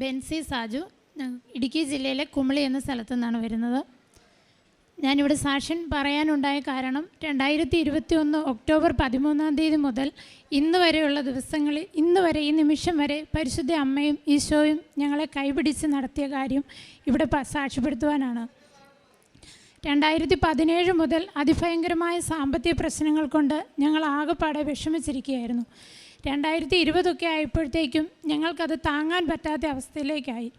ബെൻസി സാജു ഇടുക്കി ജില്ലയിലെ കുമളി എന്ന സ്ഥലത്തു നിന്നാണ് വരുന്നത്. ഞാനിവിടെ സാക്ഷ്യം പറയാനുണ്ടായ കാരണം രണ്ടായിരത്തി ഇരുപത്തി ഒന്ന് ഒക്ടോബർ പതിമൂന്നാം തീയതി മുതൽ ഇന്ന് വരെയുള്ള ദിവസങ്ങളിൽ ഇന്ന് വരെ ഈ നിമിഷം വരെ പരിശുദ്ധ അമ്മയും ഈശോയും ഞങ്ങളെ കൈപിടിച്ച് നടത്തിയ കാര്യം ഇവിടെ സാക്ഷ്യപ്പെടുത്തുവാനാണ്. രണ്ടായിരത്തി പതിനേഴ് മുതൽ അതിഭയങ്കരമായ സാമ്പത്തിക പ്രശ്നങ്ങൾ കൊണ്ട് ഞങ്ങൾ ആകെപ്പാടെ വിഷമിച്ചിരിക്കുകയായിരുന്നു. രണ്ടായിരത്തി ഇരുപതൊക്കെ ആയപ്പോഴത്തേക്കും ഞങ്ങൾക്കത് താങ്ങാൻ പറ്റാത്ത അവസ്ഥയിലേക്കായി.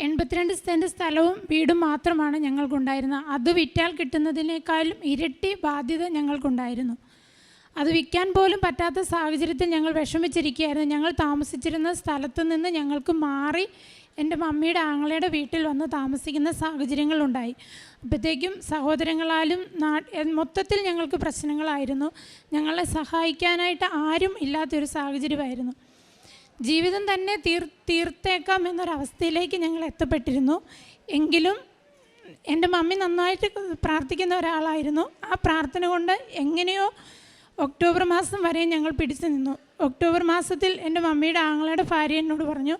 എൺപത്തിരണ്ട് സെന്റ് സ്ഥലവും വീടും മാത്രമാണ് ഞങ്ങൾക്കുണ്ടായിരുന്നത്. അത് വിറ്റാൽ കിട്ടുന്നതിനേക്കാളും ഇരട്ടി ബാധ്യത ഞങ്ങൾക്കുണ്ടായിരുന്നു. അത് വിൽക്കാൻ പോലും പറ്റാത്ത സാഹചര്യത്തിൽ ഞങ്ങൾ വിഷമിച്ചിരിക്കുകയായിരുന്നു. ഞങ്ങൾ താമസിച്ചിരുന്ന സ്ഥലത്തു നിന്ന് ഞങ്ങൾക്ക് മാറി എന്റെ മമ്മിയുടെ ആങ്ങളയുടെ വീട്ടിൽ വന്ന് താമസിക്കുന്ന സാഹചര്യങ്ങളുണ്ടായി അപ്പോഴത്തേക്കും സഹോദരങ്ങളാലും മൊത്തത്തിൽ ഞങ്ങൾക്ക് പ്രശ്നങ്ങളായിരുന്നു. ഞങ്ങളെ സഹായിക്കാനായിട്ട് ആരും ഇല്ലാത്തൊരു സാഹചര്യമായിരുന്നു. ജീവിതം തന്നെ തീർ തീർത്തേക്കാം എന്നൊരവസ്ഥയിലേക്ക് ഞങ്ങൾ എത്തപ്പെട്ടിരുന്നു. എങ്കിലും എന്റെ മമ്മി നന്നായിട്ട് പ്രാർത്ഥിക്കുന്ന ഒരാളായിരുന്നു. ആ പ്രാർത്ഥന കൊണ്ട് എങ്ങനെയോ ഒക്ടോബർ മാസം വരെ ഞങ്ങൾ പിടിച്ചു നിന്നു. ഒക്ടോബർ മാസത്തിൽ എന്റെ മമ്മിയുടെ ആങ്ങളയുടെ ഭാര്യ എന്നോട് പറഞ്ഞു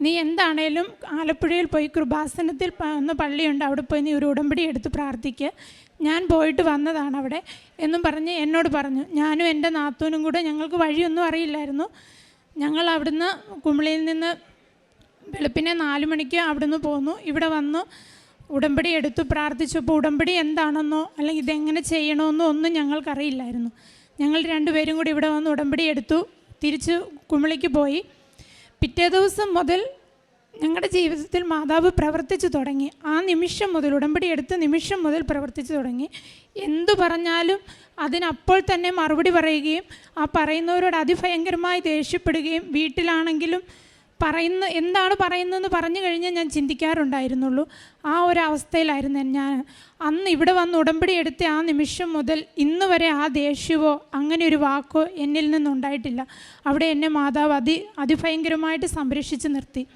നീ എന്താണേലും ആലപ്പുഴയിൽ പോയി കൃപാസനത്തിൽ ഒന്ന് പള്ളിയുണ്ട് അവിടെ പോയി നീ ഒരു ഉടമ്പടി എടുത്ത് പ്രാർത്ഥിക്കുക ഞാൻ പോയിട്ട് വന്നതാണ് അവിടെ എന്നും പറഞ്ഞ് എന്നോട് പറഞ്ഞു. ഞാനും എന്റെ നാത്തൂനും കൂടെ ഞങ്ങൾക്ക് വഴിയൊന്നും അറിയില്ലായിരുന്നു. ഞങ്ങൾ അവിടുന്ന് കുമിളിയിൽ നിന്ന് വെളുപ്പിനെ നാല് മണിക്ക് അവിടുന്ന് പോന്നു. ഇവിടെ വന്നു ഉടമ്പടി എടുത്തു പ്രാർത്ഥിച്ചപ്പോൾ ഉടമ്പടി എന്താണെന്നോ അല്ലെങ്കിൽ ഇതെങ്ങനെ ചെയ്യണമെന്നോ ഒന്നും ഞങ്ങൾക്കറിയില്ലായിരുന്നു. ഞങ്ങൾ രണ്ടുപേരും കൂടി ഇവിടെ വന്ന് ഉടമ്പടി എടുത്തു. തിരിച്ച് കുമിളിക്ക് പോയി. പിറ്റേ ദിവസം മുതൽ ഞങ്ങളുടെ ജീവിതത്തിൽ മാതാവ് പ്രവർത്തിച്ചു തുടങ്ങി. ആ നിമിഷം മുതൽ ഉടമ്പടി എടുത്ത നിമിഷം മുതൽ പ്രവർത്തിച്ചു തുടങ്ങി. എന്തു പറഞ്ഞാലും അതിനപ്പോൾ തന്നെ മറുപടി പറയുകയും ആ പറയുന്നവരോട് അതിഭയങ്കരമായി ദേഷ്യപ്പെടുകയും വീട്ടിലാണെങ്കിലും പറയുന്ന എന്താണ് പറയുന്നതെന്ന് പറഞ്ഞു കഴിഞ്ഞാൽ ഞാൻ ചിന്തിക്കാറുണ്ടായിരുന്നുള്ളൂ. ആ ഒരു അവസ്ഥയിലായിരുന്നു ഞാൻ. അന്ന് ഇവിടെ വന്ന് ഉടമ്പടി എടുത്ത ആ നിമിഷം മുതൽ ഇന്ന് വരെ ആ ദേഷ്യമോ അങ്ങനെ ഒരു വാക്കോ എന്നിൽ നിന്നുണ്ടായിട്ടില്ല. അവിടെ എന്നെ മാതാവ് അതി അതിഭയങ്കരമായിട്ട് സംരക്ഷിച്ച് നിർത്തി.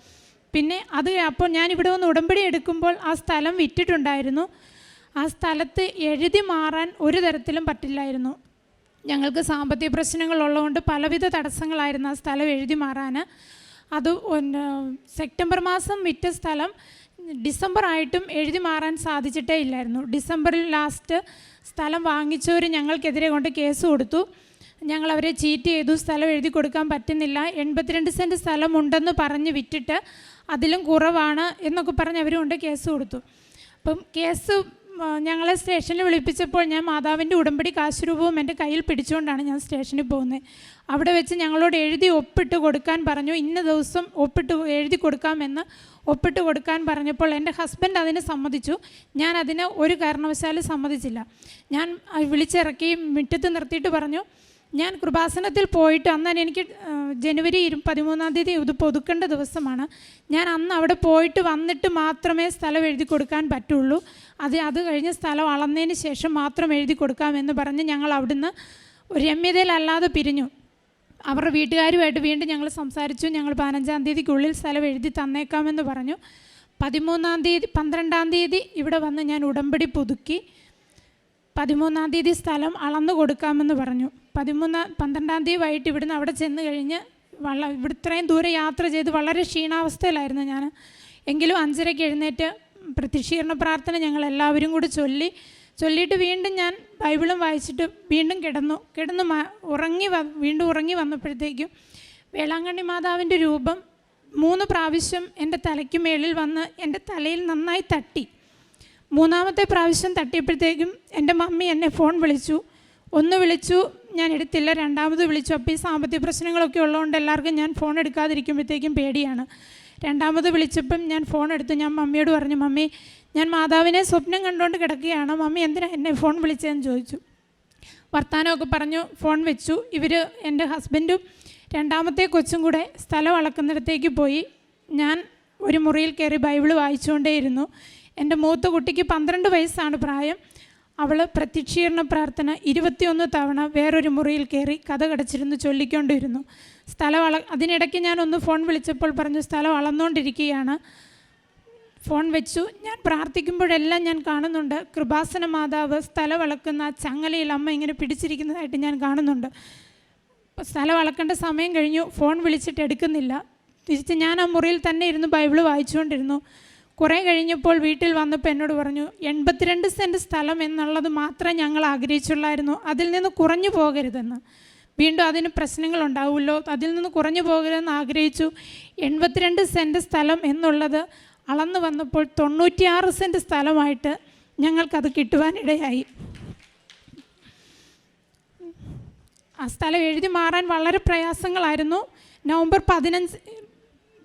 പിന്നെ അത് അപ്പോൾ ഞാൻ ഇവിടെ വന്ന് ഉടമ്പടി എടുക്കുമ്പോൾ ആ സ്ഥലം വിറ്റിട്ടുണ്ടായിരുന്നു. ആ സ്ഥലത്ത് എഴുതി മാറാൻ ഒരു തരത്തിലും പറ്റില്ലായിരുന്നു. ഞങ്ങൾക്ക് സാമ്പത്തിക പ്രശ്നങ്ങളുള്ളതുകൊണ്ട് പലവിധ തടസ്സങ്ങളായിരുന്നു ആ സ്ഥലം എഴുതി മാറാൻ. അത് സെപ്റ്റംബർ മാസം വിറ്റ സ്ഥലം ഡിസംബർ ആയിട്ടും എഴുതി മാറാൻ സാധിച്ചിട്ടേ ഇല്ലായിരുന്നു. ഡിസംബറിൽ ലാസ്റ്റ് സ്ഥലം വാങ്ങിച്ചവർ ഞങ്ങൾക്കെതിരെ കൊണ്ട് കേസ് കൊടുത്തു. ഞങ്ങൾ അവരെ ചീറ്റ് ചെയ്തു. സ്ഥലം എഴുതി കൊടുക്കാൻ പറ്റുന്നില്ല. എൺപത്തിരണ്ട് സെന്റ് സ്ഥലമുണ്ടെന്ന് പറഞ്ഞ് വിറ്റിട്ട് അതിലും കുറവാണ് എന്നൊക്കെ പറഞ്ഞ് അവരും കൊണ്ട് കേസ് കൊടുത്തു. അപ്പം കേസ് ഞങ്ങളെ സ്റ്റേഷനിൽ വിളിപ്പിച്ചപ്പോൾ ഞാൻ മാതാവിന്റെ ഉടമ്പടി കാശുരൂപവും എന്റെ കയ്യിൽ പിടിച്ചുകൊണ്ടാണ് ഞാൻ സ്റ്റേഷനിൽ പോകുന്നത്. അവിടെ വെച്ച് ഞങ്ങളോട് എഴുതി ഒപ്പിട്ട് കൊടുക്കാൻ പറഞ്ഞു. ഇന്ന ദിവസം ഒപ്പിട്ട് എഴുതി കൊടുക്കാമെന്ന് ഒപ്പിട്ട് കൊടുക്കാൻ പറഞ്ഞപ്പോൾ എന്റെ ഹസ്ബൻഡ് അതിന് സമ്മതിച്ചു. ഞാൻ അതിന് ഒരു കാരണവശാലും സമ്മതിച്ചില്ല. ഞാൻ വിളിച്ചിറക്കി മുറ്റത്ത് നിർത്തിയിട്ട് പറഞ്ഞു ഞാൻ കൃപാസനത്തിൽ പോയിട്ട് അന്ന് എനിക്ക് ജനുവരി ഇരു പതിമൂന്നാം തീയതി ഇത് പുതുക്കേണ്ട ദിവസമാണ്. ഞാൻ അന്ന് അവിടെ പോയിട്ട് വന്നിട്ട് മാത്രമേ സ്ഥലം എഴുതി കൊടുക്കാൻ പറ്റുള്ളൂ. അത് അത് കഴിഞ്ഞ് സ്ഥലം അളന്നതിന് ശേഷം മാത്രം എഴുതി കൊടുക്കാമെന്ന് പറഞ്ഞ് ഞങ്ങൾ അവിടുന്ന് രമ്യതയിലല്ലാതെ പിരിഞ്ഞു. അവരുടെ വീട്ടുകാരുമായിട്ട് വീണ്ടും ഞങ്ങൾ സംസാരിച്ചു. ഞങ്ങൾ പതിനഞ്ചാം തീയതിക്കുള്ളിൽ സ്ഥലം എഴുതി തന്നേക്കാമെന്ന് പറഞ്ഞു. പതിമൂന്നാം തീയതി പന്ത്രണ്ടാം തീയതി ഇവിടെ വന്ന് ഞാൻ ഉടമ്പടി പുതുക്കി. പതിമൂന്നാം തീയതി സ്ഥലം അളന്നു കൊടുക്കാമെന്ന് പറഞ്ഞു. പതിമൂന്നാം പന്ത്രണ്ടാം തീയതി വൈകിട്ട് ഇവിടുന്ന് അവിടെ ചെന്ന് കഴിഞ്ഞ് വള ഇവിടെ ഇത്രയും ദൂരെ യാത്ര ചെയ്ത് വളരെ ക്ഷീണാവസ്ഥയിലായിരുന്നു ഞാൻ എങ്കിലും അഞ്ചരയ്ക്ക് എഴുന്നേറ്റ് പ്രതിഷീരണ പ്രാർത്ഥന ഞങ്ങൾ എല്ലാവരും കൂടി ചൊല്ലി ചൊല്ലിയിട്ട് വീണ്ടും ഞാൻ ബൈബിളും വായിച്ചിട്ട് വീണ്ടും കിടന്നു. കിടന്ന് ഉറങ്ങി വീണ്ടും ഉറങ്ങി വന്നപ്പോഴത്തേക്കും വേളാങ്കണ്ണി മാതാവിന്റെ രൂപം മൂന്ന് പ്രാവശ്യം എന്റെ തലയ്ക്ക് മേളിൽ വന്ന് എന്റെ തലയിൽ നന്നായി തട്ടി. മൂന്നാമത്തെ പ്രാവശ്യം തട്ടിയപ്പോഴത്തേക്കും എന്റെ മമ്മി എന്നെ ഫോൺ വിളിച്ചു. ഒന്ന് വിളിച്ചു ഞാൻ എടുത്തില്ല. രണ്ടാമത് വിളിച്ചു. അപ്പോൾ ഈ സാമ്പത്തിക പ്രശ്നങ്ങളൊക്കെ ഉള്ളതുകൊണ്ട് എല്ലാവർക്കും ഞാൻ ഫോൺ എടുക്കാതിരിക്കുമ്പോഴത്തേക്കും പേടിയാണ്. രണ്ടാമത് വിളിച്ചപ്പം ഞാൻ ഫോൺ എടുത്തു. ഞാൻ മമ്മിയോട് പറഞ്ഞു മമ്മി ഞാൻ മാതാവിനെ സ്വപ്നം കണ്ടുകൊണ്ട് കിടക്കുകയാണ്. മമ്മി എന്തിനാ എന്നെ ഫോൺ വിളിച്ചതെന്ന് ചോദിച്ചു. വർത്തമാനമൊക്കെ പറഞ്ഞു ഫോൺ വെച്ചു. ഇവർ എന്റെ ഹസ്ബൻഡും രണ്ടാമത്തെ കൊച്ചും കൂടെ സ്ഥലം അളക്കുന്നിടത്തേക്ക് പോയി. ഞാൻ ഒരു മുറിയിൽ കയറി ബൈബിൾ വായിച്ചുകൊണ്ടേയിരുന്നു. എന്റെ മൂത്ത കുട്ടിക്ക് പന്ത്രണ്ട് വയസ്സാണ് പ്രായം. അവൾ പ്രത്യക്ഷീകരണ പ്രാർത്ഥന ഇരുപത്തിയൊന്ന് തവണ വേറൊരു മുറിയിൽ കയറി കഥ കടച്ചിരുന്ന് ചൊല്ലിക്കൊണ്ടിരുന്നു. സ്ഥലം അള അതിനിടയ്ക്ക് ഞാനൊന്ന് ഫോൺ വിളിച്ചപ്പോൾ പറഞ്ഞു സ്ഥലം അളന്നുകൊണ്ടിരിക്കുകയാണ് ഫോൺ വെച്ചു. ഞാൻ പ്രാർത്ഥിക്കുമ്പോഴെല്ലാം ഞാൻ കാണുന്നുണ്ട്. കൃപാസന മാതാവ് സ്ഥലം അളക്കുന്ന ചങ്ങലയിൽ അമ്മ ഇങ്ങനെ പിടിച്ചിരിക്കുന്നതായിട്ട് ഞാൻ കാണുന്നുണ്ട്. സ്ഥലം അളക്കേണ്ട സമയം കഴിഞ്ഞു. ഫോൺ വിളിച്ചിട്ട് എടുക്കുന്നില്ല. തിരിച്ച് ഞാൻ ആ മുറിയിൽ തന്നെ ഇരുന്ന് ബൈബിൾ വായിച്ചുകൊണ്ടിരുന്നു. കുറേ കഴിഞ്ഞപ്പോൾ വീട്ടിൽ വന്നപ്പോൾ എന്നോട് പറഞ്ഞു എൺപത്തിരണ്ട് സെന്റ് സ്ഥലം എന്നുള്ളത് മാത്രം ഞങ്ങൾ ആഗ്രഹിച്ചുള്ളായിരുന്നു. അതിൽ നിന്ന് കുറഞ്ഞു പോകരുതെന്ന്. വീണ്ടും അതിന് പ്രശ്നങ്ങൾ ഉണ്ടാവുമല്ലോ. അതിൽ നിന്ന് കുറഞ്ഞു പോകരുതെന്ന് ആഗ്രഹിച്ചു. എൺപത്തിരണ്ട് സെന്റ് സ്ഥലം എന്നുള്ളത് അളന്നു വന്നപ്പോൾ തൊണ്ണൂറ്റിയാറ് സെന്റ് സ്ഥലമായിട്ട് ഞങ്ങൾക്കത് കിട്ടുവാനിടയായി. ആ സ്ഥലം എഴുതി മാറാൻ വളരെ പ്രയാസങ്ങളായിരുന്നു. നവംബർ പതിനഞ്ച്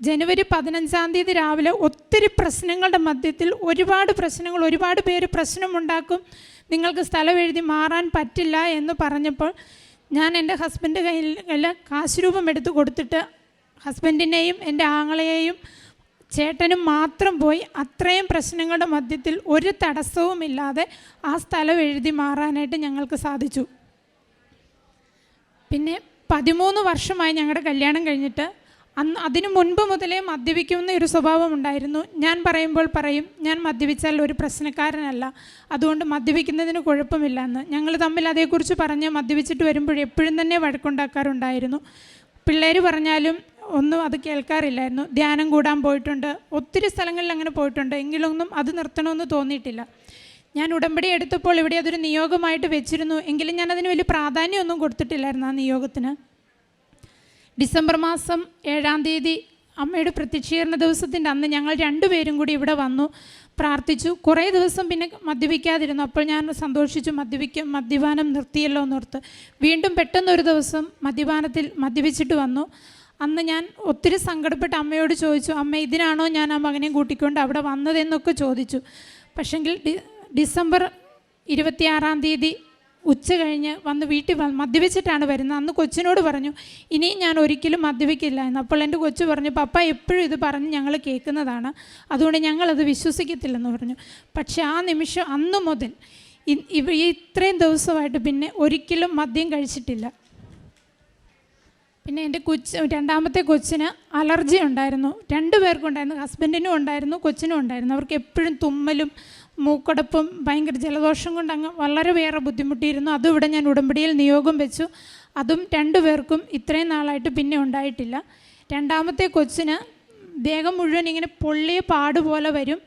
ജനുവരി പതിനഞ്ചാം തീയതി രാവിലെ ഒത്തിരി പ്രശ്നങ്ങളുടെ മധ്യത്തിൽ ഒരുപാട് പ്രശ്നങ്ങൾ ഒരുപാട് പേര് പ്രശ്നമുണ്ടാക്കും. നിങ്ങൾക്ക് സ്ഥലം എഴുതി മാറാൻ പറ്റില്ല എന്ന് പറഞ്ഞപ്പോൾ ഞാൻ എന്റെ ഹസ്ബൻഡ് കയ്യിൽ കാശ് രൂപം എടുത്ത് കൊടുത്തിട്ട് ഹസ്ബൻഡിനെയും എന്റെ ആങ്ങളെയും ചേട്ടനും മാത്രം പോയി അത്രയും പ്രശ്നങ്ങളുടെ മധ്യത്തിൽ ഒരു തടസ്സവുമില്ലാതെ ആ സ്ഥലം എഴുതി മാറാനായിട്ട് ഞങ്ങൾക്ക് സാധിച്ചു. പിന്നെ പതിമൂന്ന് വർഷമായി ഞങ്ങളുടെ കല്യാണം കഴിഞ്ഞിട്ട് അന്ന് അതിനു മുൻപ് മുതലേ മദ്യപിക്കുന്ന ഒരു സ്വഭാവം ഉണ്ടായിരുന്നു. ഞാൻ പറയുമ്പോൾ പറയും ഞാൻ മദ്യപിച്ചാൽ ഒരു പ്രശ്നക്കാരനല്ല. അതുകൊണ്ട് മദ്യപിക്കുന്നതിന് കുഴപ്പമില്ല എന്ന് ഞങ്ങൾ തമ്മിൽ അതേക്കുറിച്ച് പറഞ്ഞ് മദ്യപിച്ചിട്ട് വരുമ്പോൾ എപ്പോഴും തന്നെ വഴക്കുണ്ടാക്കാറുണ്ടായിരുന്നു. പിള്ളേർ പറഞ്ഞാലും ഒന്നും അത് കേൾക്കാറില്ലായിരുന്നു. ധ്യാനം കൂടാൻ പോയിട്ടുണ്ട്. ഒത്തിരി സ്ഥലങ്ങളിൽ അങ്ങനെ പോയിട്ടുണ്ട്. എങ്കിലൊന്നും അത് നിർത്തണമെന്ന് തോന്നിയിട്ടില്ല. ഞാൻ ഉടമ്പടി എടുത്തപ്പോൾ ഇവിടെ അതൊരു നിയോഗമായിട്ട് വെച്ചിരുന്നു. എങ്കിലും ഞാൻ അതിന് വലിയ പ്രാധാന്യമൊന്നും കൊടുത്തിട്ടില്ലായിരുന്നു ആ നിയോഗത്തിന്. ഡിസംബർ മാസം ഏഴാം തീയതി അമ്മയുടെ പ്രത്യക്ഷീകരണ ദിവസത്തിന്റെ അന്ന് ഞങ്ങൾ രണ്ടുപേരും കൂടി ഇവിടെ വന്നു പ്രാർത്ഥിച്ചു. കുറേ ദിവസം പിന്നെ മദ്യപിക്കാതിരുന്നു. അപ്പോൾ ഞാൻ സന്തോഷിച്ചു. മദ്യപിക്കും മദ്യപാനം നിർത്തിയല്ലോ എന്നോർത്ത് വീണ്ടും പെട്ടെന്നൊരു ദിവസം മദ്യപാനത്തിൽ മദ്യപിച്ചിട്ട് വന്നു. അന്ന് ഞാൻ ഒത്തിരി സങ്കടപ്പെട്ട് അമ്മയോട് ചോദിച്ചു അമ്മ ഇതിനാണോ ഞാൻ ആ മകനെ കൂട്ടിക്കൊണ്ട് അവിടെ വന്നതെന്നൊക്കെ ചോദിച്ചു. പക്ഷെങ്കിൽ ഡിസംബർ ഇരുപത്തിയാറാം തീയതി ഉച്ച കഴിഞ്ഞ് വന്ന് വീട്ടിൽ വന്ന് മദ്യപിച്ചിട്ടാണ് വരുന്നത്. അന്ന് കൊച്ചിനോട് പറഞ്ഞു ഇനിയും ഞാൻ ഒരിക്കലും മദ്യപിക്കില്ല എന്ന്. അപ്പോൾ എന്റെ കൊച്ചു പറഞ്ഞു പപ്പ എപ്പോഴും ഇത് പറഞ്ഞ് ഞങ്ങൾ കേൾക്കുന്നതാണ്. അതുകൊണ്ട് ഞങ്ങളത് വിശ്വസിക്കത്തില്ലെന്ന് പറഞ്ഞു. പക്ഷേ ആ നിമിഷം അന്ന് മുതൽ ഈ ഇത്രയും ദിവസമായിട്ട് പിന്നെ ഒരിക്കലും മദ്യം കഴിച്ചിട്ടില്ല. പിന്നെ എന്റെ കൊച്ച് രണ്ടാമത്തെ കൊച്ചിന് അലർജി ഉണ്ടായിരുന്നു. രണ്ടു പേർക്കും ഉണ്ടായിരുന്നു. ഹസ്ബൻഡിനും ഉണ്ടായിരുന്നു കൊച്ചിനും ഉണ്ടായിരുന്നു. അവർക്ക് എപ്പോഴും തുമ്മലും മൂക്കടപ്പും ഭയങ്കര ജലദോഷം കൊണ്ട് അങ്ങ് വളരെ വേറെ ബുദ്ധിമുട്ടിയിരുന്നു. അതും ഇവിടെ ഞാൻ ഉടമ്പടിയിൽ നിയോഗം വെച്ചു. അതും രണ്ടു പേർക്കും ഇത്രയും നാളായിട്ട് പിന്നെ ഉണ്ടായിട്ടില്ല. രണ്ടാമത്തെ കൊച്ചിന് ദേഹം മുഴുവൻ ഇങ്ങനെ പൊള്ളിയ പാടുപോലെ വരും.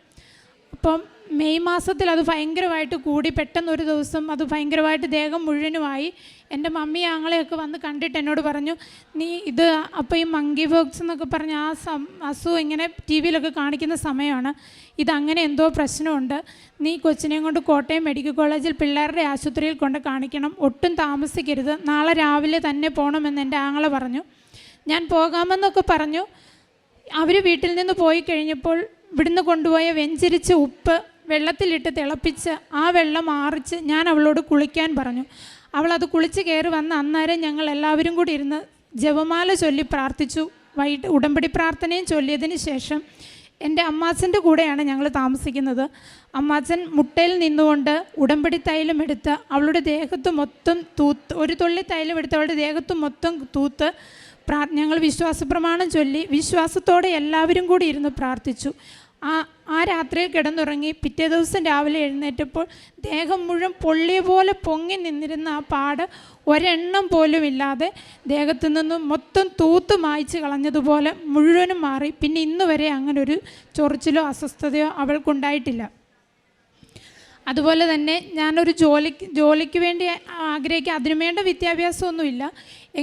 അപ്പം മെയ് മാസത്തിൽ അത് ഭയങ്കരമായിട്ട് കൂടി. പെട്ടെന്ന് ഒരു ദിവസം അത് ഭയങ്കരമായിട്ട് ദേഹം മുഴുവനുമായി. എന്റെ മമ്മി ആങ്ങളെയൊക്കെ വന്ന് കണ്ടിട്ട് എന്നോട് പറഞ്ഞു നീ ഇത് അപ്പോൾ ഈ മങ്കി ബോക്സ് എന്നൊക്കെ പറഞ്ഞ ആ സം അസുഖം ഇങ്ങനെ ടി വിയിലൊക്കെ കാണിക്കുന്ന സമയമാണ്. ഇതങ്ങനെ എന്തോ പ്രശ്നമുണ്ട്. നീ കൊച്ചിനെയും കൊണ്ട് കോട്ടയം മെഡിക്കൽ കോളേജിൽ പിള്ളേരുടെ ആശുപത്രിയിൽ കൊണ്ട് കാണിക്കണം. ഒട്ടും താമസിക്കരുത്. നാളെ രാവിലെ തന്നെ പോകണമെന്ന് എന്റെ ആങ്ങളെ പറഞ്ഞു. ഞാൻ പോകാമെന്നൊക്കെ പറഞ്ഞു. അവർ വീട്ടിൽ നിന്ന് പോയി കഴിഞ്ഞപ്പോൾ ഇവിടുന്ന് കൊണ്ടുപോയ വെഞ്ചരിച്ച ഉപ്പ് വെള്ളത്തിലിട്ട് തിളപ്പിച്ച് ആ വെള്ളം ആറിച്ച് ഞാൻ അവളോട് കുളിക്കാൻ പറഞ്ഞു. അവൾ അത് കുളിച്ച് കയറി വന്ന് അന്നേരം ഞങ്ങൾ എല്ലാവരും കൂടി ഇരുന്ന് ജപമാല ചൊല്ലി പ്രാർത്ഥിച്ചു. വൈകിട്ട് ഉടമ്പടി പ്രാർത്ഥനയും ചൊല്ലിയതിന് ശേഷം എന്റെ അമ്മാച്ചന്റെ കൂടെയാണ് ഞങ്ങൾ താമസിക്കുന്നത്. അമ്മാച്ചൻ മുട്ടയിൽ നിന്നുകൊണ്ട് ഉടമ്പടി തൈലം എടുത്ത് അവളുടെ ദേഹത്ത് മൊത്തം തൂത്ത് ഒരു തുള്ളി തൈലം എടുത്ത് അവളുടെ ദേഹത്ത് മൊത്തം തൂത്ത് പ്രാ ഞങ്ങൾ വിശ്വാസ പ്രമാണം ചൊല്ലി വിശ്വാസത്തോടെ എല്ലാവരും കൂടി ഇരുന്ന് പ്രാർത്ഥിച്ചു. ആ ആ രാത്രിയിൽ കിടന്നുറങ്ങി പിറ്റേ ദിവസം രാവിലെ എഴുന്നേറ്റപ്പോൾ ദേഹം മുഴുവൻ പൊള്ളിയ പോലെ പൊങ്ങി നിന്നിരുന്ന ആ പാട് ഒരെണ്ണം പോലും ഇല്ലാതെ ദേഹത്തു നിന്നും മൊത്തം തൂത്ത് മായ്ച്ച് കളഞ്ഞതുപോലെ മുഴുവനും മാറി. പിന്നെ ഇന്ന് വരെ അങ്ങനെ ഒരു ചൊറിച്ചിലോ അസ്വസ്ഥതയോ അവൾക്കുണ്ടായിട്ടില്ല. അതുപോലെ തന്നെ ഞാനൊരു ജോലിക്ക് ജോലിക്ക് വേണ്ടി ആഗ്രഹിക്കുക അതിനു വേണ്ട വിദ്യാഭ്യാസമൊന്നുമില്ല.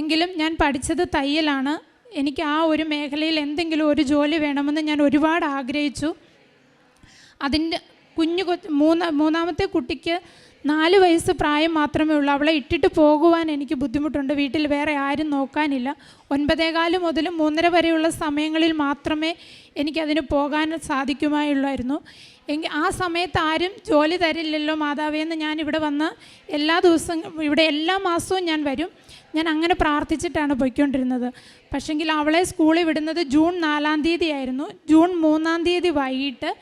എങ്കിലും ഞാൻ പഠിച്ചത് തയ്യലാണ്. എനിക്ക് ആ ഒരു മേഖലയിൽ എന്തെങ്കിലും ഒരു ജോലി വേണമെന്ന് ഞാൻ ഒരുപാട് ആഗ്രഹിച്ചു. അതിന്റെ കുഞ്ഞു മൂന്ന മൂന്നാമത്തെ കുട്ടിക്ക് നാല് വയസ്സ് പ്രായം മാത്രമേ ഉള്ളൂ. അവളെ ഇട്ടിട്ട് പോകുവാൻ എനിക്ക് ബുദ്ധിമുട്ടുണ്ട്. വീട്ടിൽ വേറെ ആരും നോക്കാനില്ല. ഒൻപതേകാൽ മുതൽ മൂന്നര വരെയുള്ള സമയങ്ങളിൽ മാത്രമേ എനിക്കതിന് പോകാൻ സാധിക്കുമായുള്ളായിരുന്നു. എങ്കിൽ ആ സമയത്ത് ആരും ജോലി തരില്ലല്ലോ മാതാവേന്ന് ഞാൻ ഇവിടെ വന്ന് എല്ലാ ദിവസവും ഇവിടെ എല്ലാ മാസവും ഞാൻ വരും. ഞാൻ അങ്ങനെ പ്രാർത്ഥിച്ചിട്ടാണ് പോയിക്കൊണ്ടിരുന്നത്. പക്ഷെങ്കിൽ അവളെ സ്കൂളിൽ വിടുന്നത് ജൂൺ നാലാം തീയതി ആയിരുന്നു ജൂൺ മൂന്നാം തീയതി വൈകിട്ട്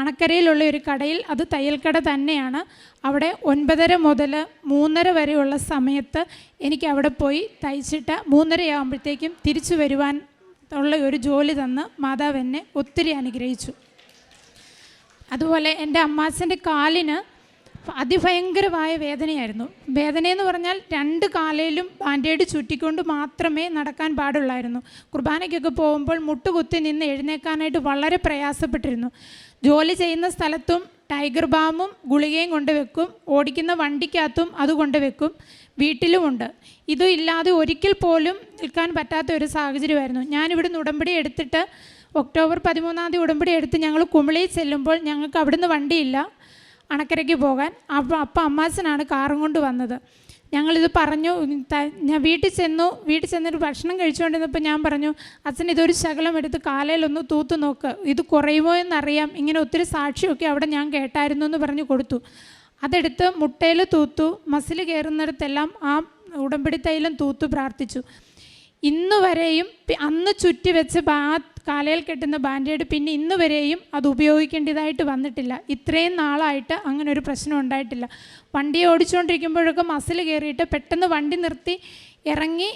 അണക്കരയിലുള്ള ഒരു കടയിൽ അത് തയ്യൽക്കട തന്നെയാണ്. അവിടെ ഒൻപതര മുതൽ മൂന്നര വരെയുള്ള സമയത്ത് എനിക്ക് അവിടെ പോയി തയ്ച്ചിട്ട് മൂന്നരയാകുമ്പോഴത്തേക്കും തിരിച്ചു വരുവാൻ ഉള്ള ഒരു ജോലി തന്ന് മാതാവ് എന്നെ ഒത്തിരി അനുഗ്രഹിച്ചു. അതുപോലെ എന്റെ അമ്മാസിന്റെ കാലിന് അതിഭയങ്കരമായ വേദനയായിരുന്നു. വേദനയെന്ന് പറഞ്ഞാൽ രണ്ട് കാലയിലും ബാൻഡേഡ് ചുറ്റിക്കൊണ്ട് മാത്രമേ നടക്കാൻ പാടുള്ളായിരുന്നു. കുർബാനയ്ക്കൊക്കെ പോകുമ്പോൾ മുട്ടുകുത്തി നിന്ന് എഴുന്നേക്കാനായിട്ട് വളരെ പ്രയാസപ്പെട്ടിരുന്നു. ജോലി ചെയ്യുന്ന സ്ഥലത്തും ടൈഗർ ബാമും ഗുളികയും കൊണ്ടുവെക്കും. ഓടിക്കുന്ന വണ്ടിക്കകത്തും അത് കൊണ്ടുവെക്കും. വീട്ടിലുമുണ്ട്. ഇതും ഇല്ലാതെ ഒരിക്കൽ പോലും നിൽക്കാൻ പറ്റാത്ത ഒരു സാഹചര്യമായിരുന്നു. ഞാനിവിടുന്ന് ഉടമ്പടി എടുത്തിട്ട് ഒക്ടോബർ പതിമൂന്നാം തീയതി ഉടമ്പടി എടുത്ത് ഞങ്ങൾ കുമിളിയിൽ ചെല്ലുമ്പോൾ ഞങ്ങൾക്ക് അവിടുന്ന് വണ്ടിയില്ല. അണക്കരയ്ക്ക് പോകാൻ അപ്പോൾ അപ്പം അമ്മാസനാണ് കാറും കൊണ്ട് വന്നത്. ഞങ്ങളിത് പറഞ്ഞു ഞാൻ വീട്ടിൽ ചെന്നു വീട്ടിൽ ചെന്നൊരു ഭക്ഷണം കഴിച്ചുകൊണ്ടിരുന്നപ്പോൾ ഞാൻ പറഞ്ഞു അച്ഛൻ ഇതൊരു ശകലം എടുത്ത് കാലയിലൊന്ന് തൂത്ത് നോക്ക്. ഇത് കുറയുമോ എന്നറിയാം. ഇങ്ങനെ ഒത്തിരി സാക്ഷിയൊക്കെ അവിടെ ഞാൻ കേട്ടായിരുന്നു എന്ന് പറഞ്ഞു കൊടുത്തു. അതെടുത്ത് മുട്ടയിൽ തൂത്തു മസിൽ കയറുന്നിടത്തെല്ലാം ആ ഉടമ്പടി തൈലം തൂത്തു പ്രാർത്ഥിച്ചു. ഇന്ന് വരെയും അന്ന് ചുറ്റി വെച്ച് ബാ കാലയിൽ കെട്ടുന്ന ബാൻഡേഡ് പിന്നെ ഇന്ന് വരെയും അത് ഉപയോഗിക്കേണ്ടതായിട്ട് വന്നിട്ടില്ല. ഇത്രയും നാളായിട്ട് അങ്ങനെ ഒരു പ്രശ്നം ഉണ്ടായിട്ടില്ല. വണ്ടി ഓടിച്ചുകൊണ്ടിരിക്കുമ്പോഴൊക്കെ മസിൽ കയറിയിട്ട് പെട്ടെന്ന് വണ്ടി നിർത്തി ഇറങ്ങി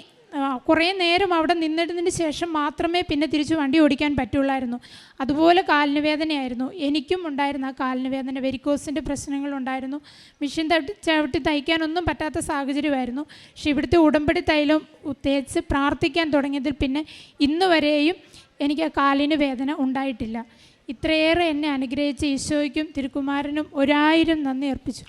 കുറേ നേരം അവിടെ നിന്നിരുന്നതിന് ശേഷം മാത്രമേ പിന്നെ തിരിച്ച് വണ്ടി ഓടിക്കാൻ പറ്റുള്ളായിരുന്നു. അതുപോലെ കാലിന് വേദനയായിരുന്നു എനിക്കും ഉണ്ടായിരുന്ന ആ കാലിന് വേദന വെരിക്കോസിന്റെ പ്രശ്നങ്ങളുണ്ടായിരുന്നു മെഷീൻ തട്ടി ചവിട്ടി തയ്ക്കാനൊന്നും പറ്റാത്ത സാഹചര്യമായിരുന്നു. പക്ഷെ ഇവിടുത്തെ ഉടമ്പടി തൈലം തേച്ച് പ്രാർത്ഥിക്കാൻ തുടങ്ങിയതിൽ പിന്നെ ഇന്ന് വരെയും എനിക്ക് ആ കാലിന് വേദന ഉണ്ടായിട്ടില്ല. ഇത്രയേറെ എന്നെ അനുഗ്രഹിച്ച ഈശോയ്ക്കും തിരുക്കുമാരനും ഒരായിരം നന്ദി അർപ്പിച്ചു.